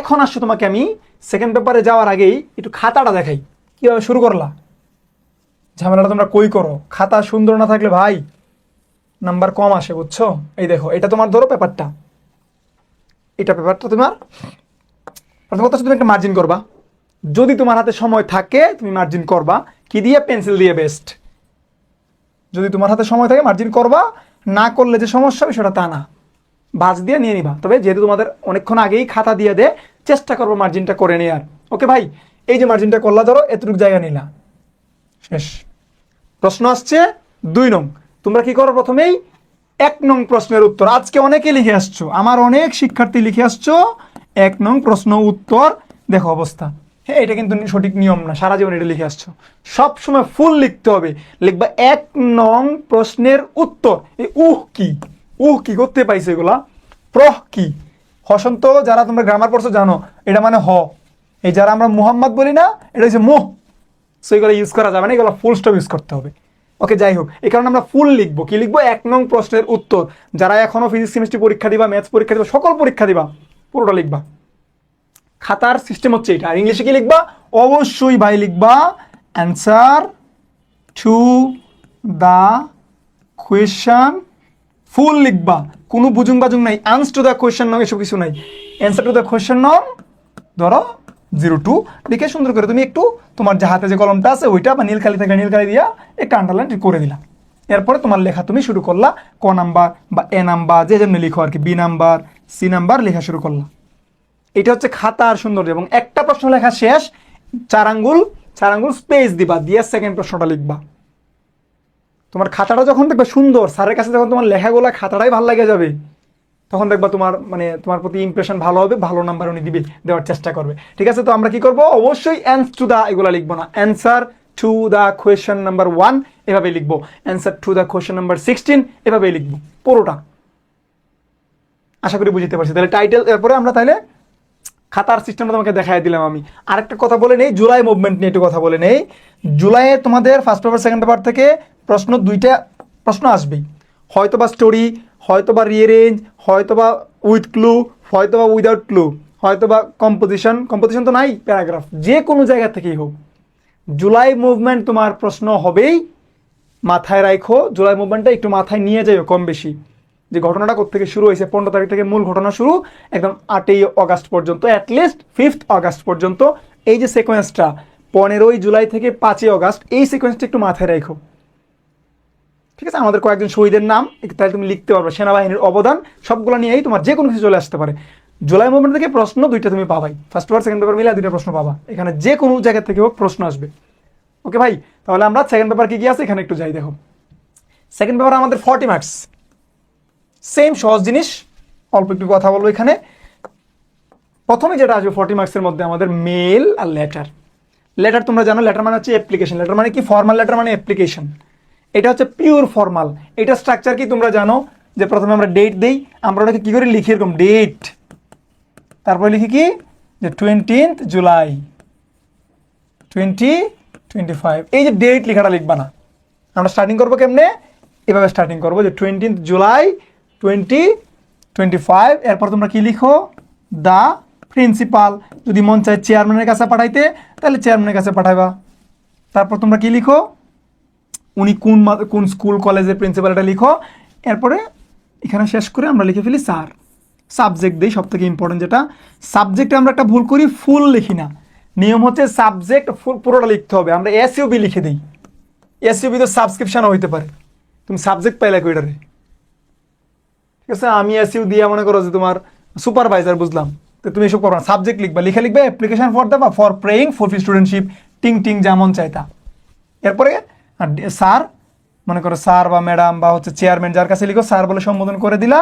এখন আসছো তোমাকে আমি। সেকেন্ড পেপারে যাওয়ার আগেই একটু খাতাটা দেখাই। কীভাবে শুরু করলা? ঝামেলাটা তোমরা কই করো? খাতা সুন্দর না থাকলে ভাই নাম্বার কম আসে, বুঝছ? এই দেখো, এটা তোমার ধরো পেপারটা এটা পেপারটা তোমার প্রথম কথা তুমি একটা মার্জিন করবা। যদি তোমার হাতে সময় থাকে, তুমি মার্জিন করবা। কি দিয়ে? পেন্সিল দিয়ে বেস্ট যদি তোমার হাতে সময় থাকে মার্জিন করবা। না করলে যে সমস্যা হবে, সেটা তা না। বাজ দিয়ে নিয়ে নিবা। তবে যেহেতু তোমাদের অনেকক্ষণ আগেই খাতা দিয়ে দে, চেষ্টা করব মার্জিনটা করে নেওয়ার ওকে ভাই? এই যে মার্জিনটা করলা, ধরো, এতটুকু জায়গা নিলা। শেষ। প্রশ্ন আসছে দুই নং। তোমরা কি করো প্রথমেই এক নং প্রশ্নের উত্তর। আজকে অনেকে লিখে আসছো। আমার অনেক শিক্ষার্থী লিখে আসছো এক নং প্রশ্ন উত্তর। দেখো অবস্থা। হ্যাঁ এটা কিন্তু সঠিক নিয়ম না। সারা জীবন এটা লিখে আসছো। সবসময় ফুল লিখতে হবে। লিখবা এক নং প্রশ্নের উত্তর। এই উহ কি? উহ, কি করতে পাইছে এগুলা? প্রহ, কি? হসন্ত, যারা তোমরা গ্রামার পড়ছো জানো, এটা মানে হ। এই যারা আমরা মুহাম্মদ বলি না, এটা হচ্ছে মুহ। সো এগুলো ইউজ করা যাবে না, এগুলো ফুল স্টপ ইউজ করতে হবে। ওকে যাই হোক, এই কারণে আমরা ফুল লিখব। কি লিখব? এক নং প্রশ্নের উত্তর। যারা এখনও ফিজিক্স কেমিস্ট্রি পরীক্ষা দিবা ম্যাথস পরীক্ষা দিবা, সকল পরীক্ষা দিবা, পুরোটা লিখবা। খাতার সিস্টেম হচ্ছে এটা। আর ইংলিশে কি লিখবা? অবশ্যই ভাই লিখবা। Answer to the question full লিখবা। কোনো বুজুং বাজুং নাই। আনস টু দ্য কোয়েশন নং এসব কিছু নাই। অ্যান্সার টু দ্য কোয়েশন নং ধরো জিরো টু লিখে সুন্দর করে তুমি একটু তোমার যে হাতে যে কলমটা আছে, ওইটা বা নীল কালি থেকে নীল কালি দিয়া একটা আন্ডারলাইন করে দিলা। এরপরে তোমার লেখা তুমি শুরু করলা, ক নাম্বার বা এ নাম্বার, যে যেমনি লিখো আর কি, বি নাম্বার, সি নাম্বার লেখা শুরু করলা। এটা হচ্ছে খাতার সৌন্দর্য এবং একটা প্রশ্ন লেখা শেষ, চার আঙ্গুল চার আঙ্গুল স্পেস দিবা, দিয়ে সেকেন্ড প্রশ্নটা লিখবা। তোমার খাতাটা যখন দেখবে সুন্দর, স্যারের কাছে যখন তোমার লেখাগুলো খাতাটাই ভালো লাগে যাবে, তখন দেখবা তোমার মানে তোমার প্রতি ইমপ্রেশন ভালো হবে, ভালো নাম্বার উনি দিবে, দেওয়ার চেষ্টা করবে। ঠিক আছে, তো আমরা কি করব? অবশ্যই অ্যান্স টু দা এগুলো লিখব না। Answer to the question number one এভাবে লিখব। Answer to the question number sixteen এভাবেই লিখব। পুরোটা। আশা করি বুঝতে পারছি। তাহলে টাইটেল এরপরে আমরা তাহলে খাতার সিস্টেমটা তোমাকে দেখাই দিলাম আমি। আরেকটা কথা বলে নেই, জুলাই মুভমেন্ট নিয়ে একটু কথা বলে নেই। জুলাইয়ে তোমাদের ফার্স্ট পেপার সেকেন্ড পেপার থেকে প্রশ্ন দুইটা প্রশ্ন আসবেই। হয়তো বা স্টোরি হয়তো বা রিয়ারেঞ্জ হয়তো বা উইথ ক্লু হয়তো বা উইদাউট ক্লু হয়তো বা কম্পোজিশন কম্পোজিশন তো নাই প্যারাগ্রাফ যে কোনো জায়গা থেকেই হোক। জুলাই মুভমেন্ট তোমার প্রশ্ন হবেই, মাথায় রাখো জুলাই মুভমেন্টটা একটু মাথায় নিয়ে যাও কম বেশি। যে ঘটনাটা থেকে শুরু হয়েছে, পনেরো তারিখ থেকে মূল ঘটনা শুরু, একদম আটই অগাস্ট পর্যন্ত অ্যাটলিস্ট ফিফথ অগাস্ট পর্যন্ত। এই যে সিকোয়েন্সটা পনেরোই জুলাই থেকে পাঁচই অগাস্ট, এই সিকোয়েন্সটা একটু মাথায় রাখো ঠিক আছে? আমাদের কয়েকজন শহীদের নাম তাহলে তুমি লিখতে পারবে, সেনাবাহিনীর অবদান, সবগুলো নিয়েই তোমার যে কোনো কিছু চলে আসতে পারে। জুলাই মুভমেন্ট থেকে প্রশ্ন দুইটা তুমি পাবাই। ফার্স্ট পেপার সেকেন্ড পেপার মিলে দুইটা প্রশ্ন পাবা। এখানে যে কোনো জায়গা থেকে হোক প্রশ্ন আসবে। ওকে ভাই, তাহলে আমরা সেকেন্ড পেপার কি কি আছে এখানে একটু যাই, দেখো। সেকেন্ড পেপার আমাদের ফর্টি মার্কস সেম সহজ জিনিস, অল্প একটু কথা বলব এখানে। প্রথমে যেটা আসবে ফর্টি মার্কসের মধ্যে আমাদের মেল আর লেটার লেটার তোমরা জানো লেটার মানে হচ্ছে অ্যাপ্লিকেশন লেটার মানে কি? ফর্মাল লেটার মানে অ্যাপ্লিকেশন এটা হচ্ছে পিওর ফর্মাল এটা স্ট্রাকচার কি তোমরা জানো? যে প্রথমে আমরা ডেট দেই, আমরা ওটাকে কী করে? লিখি এরকম ডেট তারপরে লিখি কি? যে twentieth July twenty twenty five এই যে ডেট লেখাটা লিখবা না। আমরা স্টার্টিং করব কেমনে? এভাবে স্টার্টিং করব যে twentieth July twenty twenty five এরপর তোমরা কি লিখো? দ্য প্রিন্সিপাল যদি মন চায় চেয়ারম্যানের কাছে পাঠাইতে, তাহলে চেয়ারম্যানের কাছে পাঠাইবা। তারপর তোমরা কি লিখো? উনি কোন কোন স্কুল, কলেজের প্রিন্সিপাল এটা লিখো। এরপরে এখানে শেষ করে আমরা লিখে ফেলি স্যার। সাবজেক্ট দিই সব থেকে ইম্পর্টেন্ট যেটা। সাবজেক্টে আমরা একটা ভুল করি, ফুল লিখি না। নিয়ম হচ্ছে সাবজেক্ট ফুল পুরোটা লিখতে হবে। আমরা এসইউবি লিখে দিই। এসইউবি তো সাবস্ক্রিপশনও হইতে পারে। তুমি সাবজেক্ট পাইলে কইটারে ঠিক আছে, আমি এসইউ দিয়ে মনে করো যে তোমার সুপারভাইজার বুঝলাম। তো তুমি এসব করো না। সাবজেক্ট লিখবা। লিখে লিখবে application for the for praying for studentship টিং টিং যেমন চাইতা। এরপরে আর স্যার, মনে করো স্যার বা ম্যাডাম বা হচ্ছে চেয়ারম্যান যার কাছে লিখো, স্যার বলে সম্বোধন করে দিলা,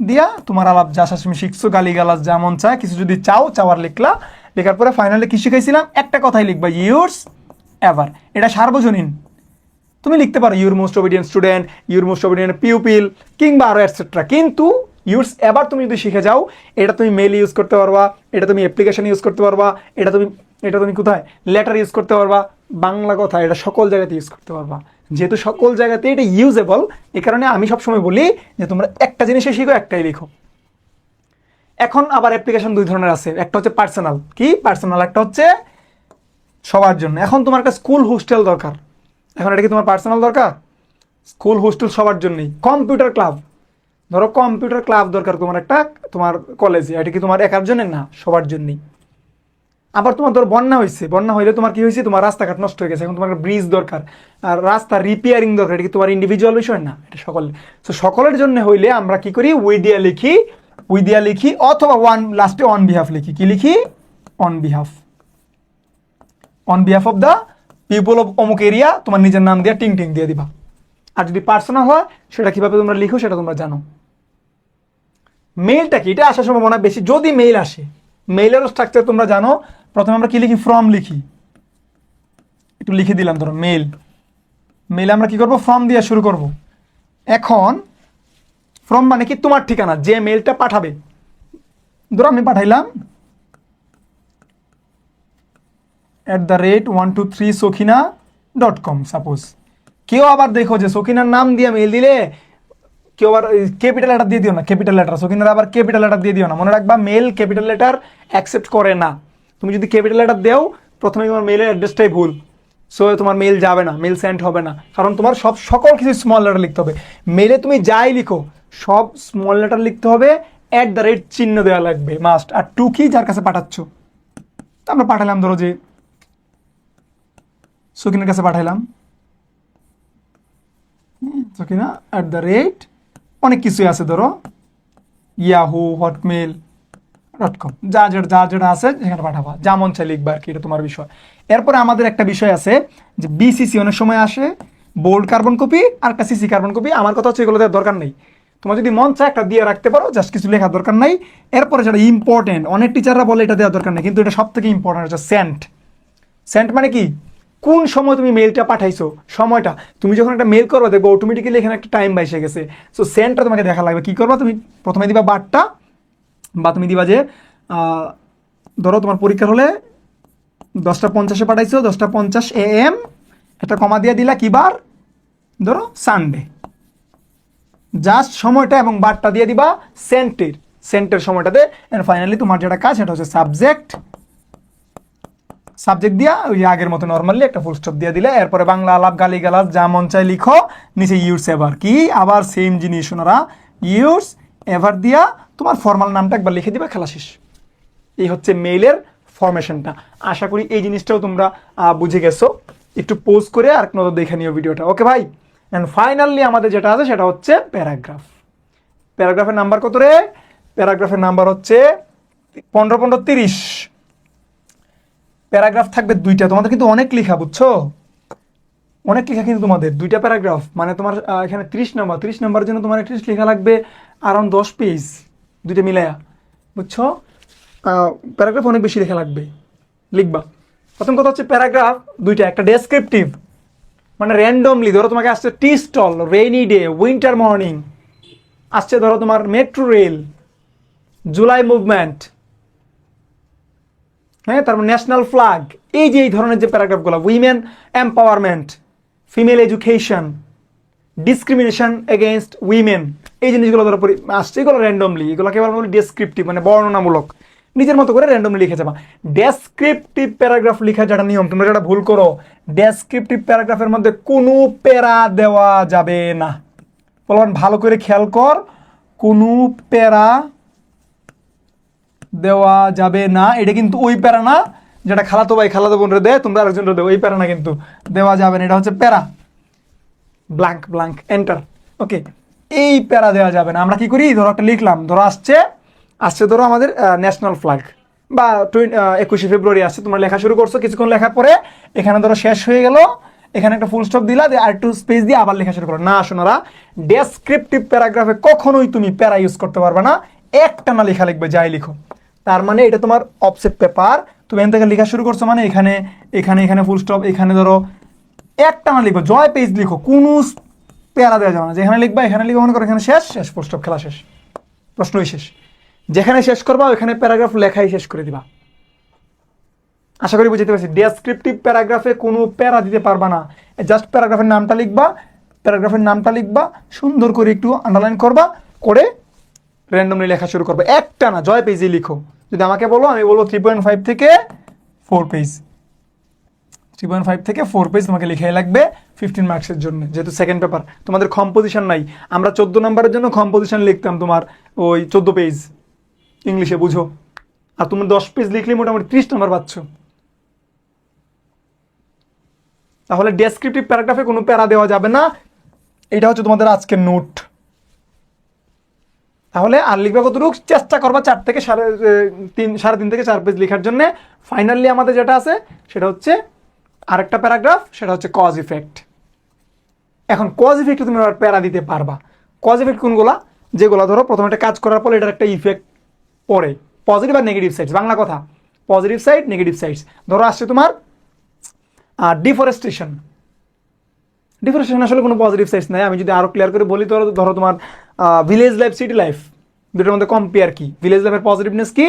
দিয়া তোমার আলাপ যা শাসমি শিখছো গালি গালাজ যেমন চায়, কিছু যদি চাও, চাওয়ার লিখলা। লেখার পরে ফাইনালে কি শিখাইছিলাম? একটা কথাই লিখবা ইউরস এভার এটা সার্বজনীন। তুমি লিখতে পারো your most obedient student your most obedient pupil কিংবা আরও অ্যাটসেট্রা কিন্তু ইউর্স এবার তুমি যদি শিখে যাও, এটা তুমি মেল ইউজ করতে পারবা, এটা তুমি অ্যাপ্লিকেশন ইউজ করতে পারবা, এটা তুমি এটা তুমি কোথায়? লেটার ইউজ করতে পারবা। বাংলা কথা এটা সকল জায়গাতে ইউজ করতে পারবা। যেহেতু সকল জায়গাতে এটা ইউজেবল এ কারণে আমি সবসময় বলি যে তোমরা একটা জিনিসে শিখো, একটাই লিখো। এখন আবার অ্যাপ্লিকেশন দুই ধরনের আছে, একটা হচ্ছে পার্সোনাল কি? পার্সোনাল একটা হচ্ছে সবার জন্য। এখন তোমার একটা স্কুল হোস্টেল দরকার। এখন এটা কি তোমার পার্সোনাল দরকার? স্কুল হোস্টেল সবার জন্যই। কম্পিউটার ক্লাব ধরো কম্পিউটার ক্লাব দরকার তোমার একটা, তোমার কলেজে এটা কি তোমার একার জন্য? না, সবার জন্যই। আবার তোমার ধর বন্যা হয়েছে, বন্যা হইলে তোমার কি হয়েছে? তোমার রাস্তাঘাট নষ্ট হয়ে গেছে, এখন তোমার ব্রিজ দরকার। আর রাস্তা রিপেয়ারিং দরকার, এটা কি তোমার ইন্ডিভিজুয়াল বিষয়? না, এটা সকল তো সকলের জন্য হইলে আমরা কি করি? উই দিয়া লিখি উই দিয়া লিখি, অথবা ওয়ান লাস্টে অন বিহাফ লিখি। কি লিখি? On behalf on behalf of the people of অমুক এরিয়া তোমার নিজের নাম দিয়ে টিং টিং দিয়ে দিবা। আর যদি পার্সোনাল হয়, সেটা কীভাবে তোমরা লিখো, সেটা তোমরা জানো। মেইলটা কি? এটা আসার সম্ভাবনা বেশি যদি মেইল আসে মেইলেরও স্ট্রাকচার তোমরা জানো প্রথমে আমরা কি লিখি? ফর্ম লিখি। একটু লিখে দিলাম, ধরো মেল মেইল আমরা কি করব? ফর্ম দিয়ে শুরু করব। এখন ফর্ম মানে কি? তোমার ঠিকানা, যে মেলটা পাঠাবে। ধরো আমি পাঠাইলাম at the rate one two three Sakhina dot com suppose কেউ আবার দেখো যে সখিনার নাম দিয়ে মেল দিলে, কেউ আবার ক্যাপিটাল লেটার দিয়ে দিও না ক্যাপিটাল লেটার সখিনার আবার ক্যাপিটাল লেটার দিয়ে দিও না। মনে রাখবা মেল ক্যাপিটাল লেটার অ্যাকসেপ্ট করে না। তুমি যদি ক্যাপিটাল লেটার দেও, প্রথমে তোমার মেলের অ্যাড্রেসটাই ভুল। সো তোমার মেল যাবে না মেল সেন্ড হবে না। কারণ তোমার সব, সকল কিছু স্মল লেটার লিখতে হবে। মেলে তুমি যাই লিখো, সব স্মল লেটার লিখতে হবে অ্যাট দ্য রেট চিহ্ন দেওয়া লাগবে মাস্ট আর টু কি যার কাছে পাঠাচ্ছ। আমরা পাঠালাম, ধরো যে সকিনের কাছে পাঠাইলাম সকিনা অ্যাট দ্য রেট অনেক কিছুই আছে, ধরো। ইয়াহু হটমেল ডট কম যা যেটা যা যেটা আছে সেখানে পাঠাবা। যা মন চাই লিখবা আর কি, এটা তোমার বিষয়। এরপরে আমাদের একটা বিষয় আছে যে বিসিসি অনেক সময় আসে বোল্ড কার্বন কপি আর একটা সিসি কার্বন কপি আমার কথা হচ্ছে এগুলো দেওয়ার দরকার নেই। তোমার যদি মন চায় একটা দিয়ে রাখতে পারো জাস্ট কিছু লেখার দরকার নাই। এরপরে যেটা ইম্পর্টেন্ট অনেক টিচাররা বলে এটা দেওয়ার দরকার নেই, কিন্তু এটা সব থেকে ইম্পর্টেন্ট হচ্ছে সেন্ট সেন্ট মানে কি? কোন সময় তুমি মেলটা পাঠাইছো? সময়টা। তুমি যখন একটা মেল করবে, দেখব অটোমেটিক্যালি এখানে একটা টাইম বাইসে গেছে। সো সেন্টটা তোমাকে দেখা লাগবে। কী করবা তুমি? প্রথমে দিবা বারটা বা তুমি দিবা যে ধরো তোমার পরীক্ষা হলে দশটা পঞ্চাশে পাঠাইছো, দশটা পঞ্চাশ এ এম একটা কমা দিয়ে দিলা কি বার? ধরো সানডে। জাস্ট সময়টা এবং বারটা দিয়ে দিবা সেন্টের। সেন্টের সময়টাতে। অ্যান্ড ফাইনালি তোমার যেটা কাজ সেটা হচ্ছে সাবজেক্ট। সাবজেক্ট দিয়া ওই আগের মতো নর্মালি একটা ফুল স্টপ দিয়ে দিলে। এরপরে বাংলা, আলাপ গালি গালাজ যা মন চাই লিখো। নিচে ইউস এভার কি? আবার সেম জিনিস ওনারা ইউস এভার দিয়া তোমার ফর্মাল নামটা একবার লিখে দিবা, খেলা শেষ। এই হচ্ছে মেইলের ফরমেশনটা আশা করি এই জিনিসটাও তোমরা বুঝে গেছো। একটু পোজ করে আর নজর দেখে নিও ভিডিওটা ওকে ভাই? অ্যান্ড ফাইনালি আমাদের যেটা আছে, সেটা হচ্ছে প্যারাগ্রাফ প্যারাগ্রাফের নাম্বার কত রে? প্যারাগ্রাফের নাম্বার হচ্ছে পনেরো পনেরো, তিরিশ। প্যারাগ্রাফ থাকবে দুইটা। তোমাদের কিন্তু অনেক লেখা, বুঝছ? অনেক লেখা কিন্তু তোমাদের। দুইটা প্যারাগ্রাফ মানে তোমার এখানে ত্রিশ নাম্বার। ত্রিশ নাম্বারের জন্য তোমার অ্যাটলিস্ট লেখা লাগবে আরাউন্ড দশ পেজ দুইটা মিলায়া, বুঝছ? প্যারাগ্রাফ অনেক বেশি লেখা লাগবে। লিখবা। প্রথম কথা হচ্ছে প্যারাগ্রাফ দুইটা, একটা ডেসক্রিপটিভ মানে র্যান্ডমলি ধরো তোমাকে আসছে tea stall rainy day winter morning আসছে ধরো তোমার মেট্রো রেল জুলাই মুভমেন্ট হ্যাঁ তারপর ন্যাশনাল ফ্ল্যাগ এই যে এই ধরনের যে প্যারাগ্রাফগুলো women empowerment female education discrimination against women এই জিনিসগুলো ধরো আসছে, এগুলো র্যান্ডমলি এগুলো কেবল বলি ডেসক্রিপটিভ মানে বর্ণনামূলক। নিজের মতো করে র্যান্ডমলি লিখে যাবা। ডেসক্রিপটিভ প্যারাগ্রাফ লেখা যেটা নিয়ম, তোমরা যেটা ভুল করো ডেসক্রিপটিভ প্যারাগ্রাফের মধ্যে কোনো প্যারা দেওয়া যাবে না। বলবেন, ভালো করে খেয়াল কর, কোনো প্যারা দেওয়া যাবে না। এটা কিন্তু ওই প্যারা না, যেটা খালাতো ভাই, খালাতো বোনরে দেয়, তোমরা আরেকজনরে দেয় ওই প্যারা না কিন্তু দেওয়া যাবে না, এটা হচ্ছে প্যারা। ব্ল্যাঙ্ক ব্ল্যাঙ্ক এন্টার ওকে এই প্যারা দেওয়া যাবে না। আমরা কি করি? ধরো একটা লিখলাম, ধরো আসছে আসছে ধরো আমাদের ন্যাশনাল ফ্ল্যাগ বা একুশে ফেব্রুয়ারি আসছে, তোমরা লেখা শুরু করছ। কিছুক্ষণ লেখার পরে এখানে ধরো শেষ হয়ে গেল। এখানে একটা ফুল স্টপ দিলা আর একটু স্পেস দিয়ে আবার লেখা শুরু করো। না, শোনারা ডেসক্রিপটিভ প্যারাগ্রাফে কখনোই তুমি প্যারা ইউজ করতে পারবে না। একটা না লেখা লিখবে, যাই লিখো। তার মানে এটা তোমার অফসেট পেপার তুমি এখান থেকে লেখা শুরু করছ মানে এখানে এখানে এখানে ফুল স্টপ এখানে ধরো একটা না লিখো জয় পেজ লিখো। কোনো প্যারা দেওয়া যাবে না। যেখানে লিখবা, এখানে লিখো মনে করো এখানে শেষ শেষ ফুল খেলা শেষ। প্রশ্নই শেষ। যেখানে শেষ করবা, ওখানে প্যারাগ্রাফ লেখাই শেষ করে দিবা। আশা করি বুঝতে পারছি। ডেসক্রিপটিভ প্যারাগ্রাফে কোনো প্যারা দিতে পারবা না। জাস্ট প্যারাগ্রাফের নামটা লিখবা, প্যারাগ্রাফের নামটা লিখবা, সুন্দর করে একটু আন্ডারলাইন করবা, করে র্যান্ডমলি লেখা শুরু করবে। একটা না, জয় পেজই লিখো। যদি আমাকে বলো, আমি বলব থ্রি পয়েন্ট ফাইভ থেকে four page three point five থেকে ফোর পেজ তোমাকে লিখে লাগবে ফিফটিন মার্কসের জন্য, যেহেতু সেকেন্ড পেপার তোমাদের কম্পোজিশন নাই। আমরা চোদ্দ নম্বরের জন্য কম্পোজিশন লিখতাম তোমার ওই চোদ্দ পেজ ইংলিশে বুঝো। আর তুমি দশ পেজ লিখলে মোটামুটি ত্রিশ নম্বর পাচ্ছ। তাহলে ডেসক্রিপটিভ প্যারাগ্রাফে কোনো প্যারা দেওয়া যাবে না। এটা হচ্ছে তোমাদের আজকের নোট তাহলে আর লিখবে কতটুকু? চেষ্টা করবা চার থেকে সাড়ে তিন সাড়ে তিন থেকে চার পেজ লেখার জন্য। ফাইনালি আমাদের যেটা আছে, সেটা হচ্ছে আরেকটা প্যারাগ্রাফ, সেটা হচ্ছে কজ ইফেক্ট এখন কজ ইফেক্ট তুমি আবার প্যারা দিতে পারবা। কজ ইফেক্ট কোনগুলা? যেগুলো ধরো প্রথমে একটা কাজ করার পরে এটার একটা ইফেক্ট পড়ে। পজিটিভ আর নেগেটিভ সাইডস বাংলা কথা। পজিটিভ সাইড নেগেটিভ সাইডস ধরো আসছে তোমার ডিফরেস্টেশন ডিফরেস্টেশন আসলে কোনো পজিটিভ সাইডস নাই। আমি যদি আরও ক্লিয়ার করে বলি, ধরো ধরো তোমার ভিলেজ লাইফ সিটি লাইফ দুটোর মধ্যে কম্পেয়ার কি? ভিলেজ লাইফের পজিটিভনেস কি?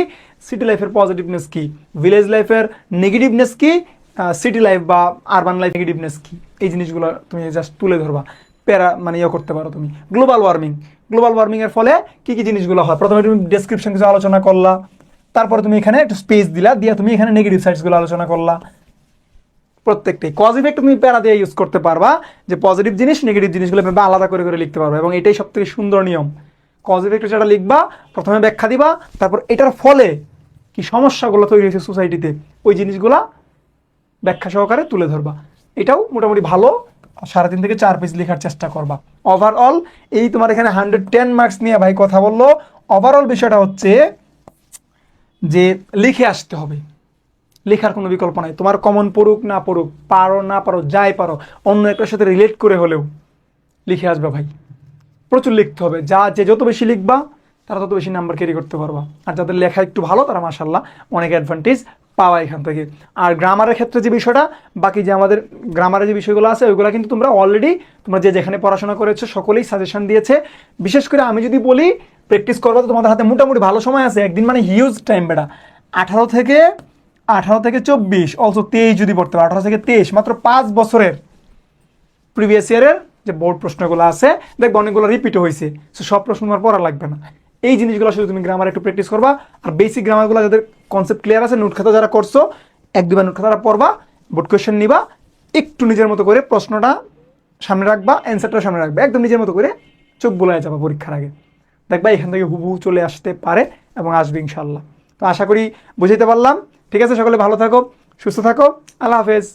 সিটি লাইফের পজিটিভনেস কি? ভিলেজ লাইফের নেগেটিভনেস কি? সিটি লাইফ বা আরবান লাইফ নেগেটিভনেস কি? এই জিনিসগুলো তুমি জাস্ট তুলে ধরবা। প্যারা মানে ইয়ে করতে পারো তুমি। গ্লোবাল ওয়ার্মিং গ্লোবাল ওয়ার্মিংয়ের ফলে কি কি জিনিসগুলো হয়? প্রথমে তুমি ডেসক্রিপশন কিছু আলোচনা করলা। তারপরে তুমি এখানে একটু স্পেস দিলা। দিয়ে তুমি এখানে নেগেটিভ সাইডসগুলো আলোচনা করলা। প্রত্যেকটাই। কজ ইফেক্ট তুমি প্যারা দিয়ে ইউজ করতে পারবা যে পজিটিভ জিনিস নেগেটিভ জিনিসগুলো তুমি আলাদা করে করে লিখতে পারবে এবং এটাই সব থেকে সুন্দর নিয়ম। কজ ইফেক্ট যেটা লিখবা, প্রথমে ব্যাখ্যা দিবা, তারপর এটার ফলে কি সমস্যাগুলো তৈরি হয়েছে সোসাইটিতে ওই জিনিসগুলা ব্যাখ্যা সহকারে তুলে ধরবা। এটাও মোটামুটি ভালো। সাড়ে তিন থেকে চার পেজ লেখার চেষ্টা করবা। ওভারঅল এই তোমার এখানে হান্ড্রেড টেন মার্কস নিয়ে ভাই কথা বলল। ওভারঅল বিষয়টা হচ্ছে যে লিখে আসতে হবে। লেখার কোনো বিকল্প নাই। তোমার কমন পড়ুক, না পড়ুক, পারো, না পারো, যাই পারো, অন্য একটার সাথে রিলেট করে হলেও লিখে আসবে ভাই। প্রচুর লিখতে হবে। যা যে যত বেশি লিখবা, তারা তত বেশি নাম্বার ক্যারি করতে পারবা। আর যাদের লেখা একটু ভালো, তারা মাসাল্লাহ অনেক অ্যাডভান্টেজ পাওয়া এখান থেকে। আর গ্রামারের ক্ষেত্রে যে বিষয়টা, বাকি যে আমাদের গ্রামারের যে বিষয়গুলো আছে, ওইগুলো কিন্তু তোমরা অলরেডি তোমরা যে যেখানে পড়াশোনা করেছ, সকলেই সাজেশন দিয়েছে। বিশেষ করে আমি যদি বলি প্র্যাকটিস করব তো তোমাদের হাতে মোটামুটি ভালো সময় আছে, একদিন মানে হিউজ টাইম বেটা। আঠারো থেকে আঠারো থেকে চব্বিশ অলসো তেইশ যদি পড়তে পারো, আঠারো থেকে তেইশ, মাত্র পাঁচ বছরের প্রিভিয়াস ইয়ারের যে বোর্ড প্রশ্নগুলো আছে, দেখব অনেকগুলো রিপিটও হয়েছে সব প্রশ্ন তোমার পড়া লাগবে না। এই জিনিসগুলো শুধু তুমি গ্রামার একটু প্র্যাকটিস করবা। আর বেসিক গ্রামারগুলো যাদের কনসেপ্ট ক্লিয়ার আছে নোট খাতা যারা করছ, এক, দুবার নোট খাতাটা পড়বা বোর্ড কোয়েশ্চেন নিবা, একটু নিজের মতো করে প্রশ্নটা সামনে রাখবা অ্যান্সারটা সামনে রাখবা, একদম নিজের মতো করে চোখ বোলায় যাবা পরীক্ষার আগে। দেখবা এখান থেকে হুবহু চলে আসতে পারে এবং আসবে ইনশাল্লাহ তো আশা করি বুঝাইতে পারলাম। ঠিক আছে, সকলে ভালো থাকো, সুস্থ থাকো। আল্লাহ হাফেজ।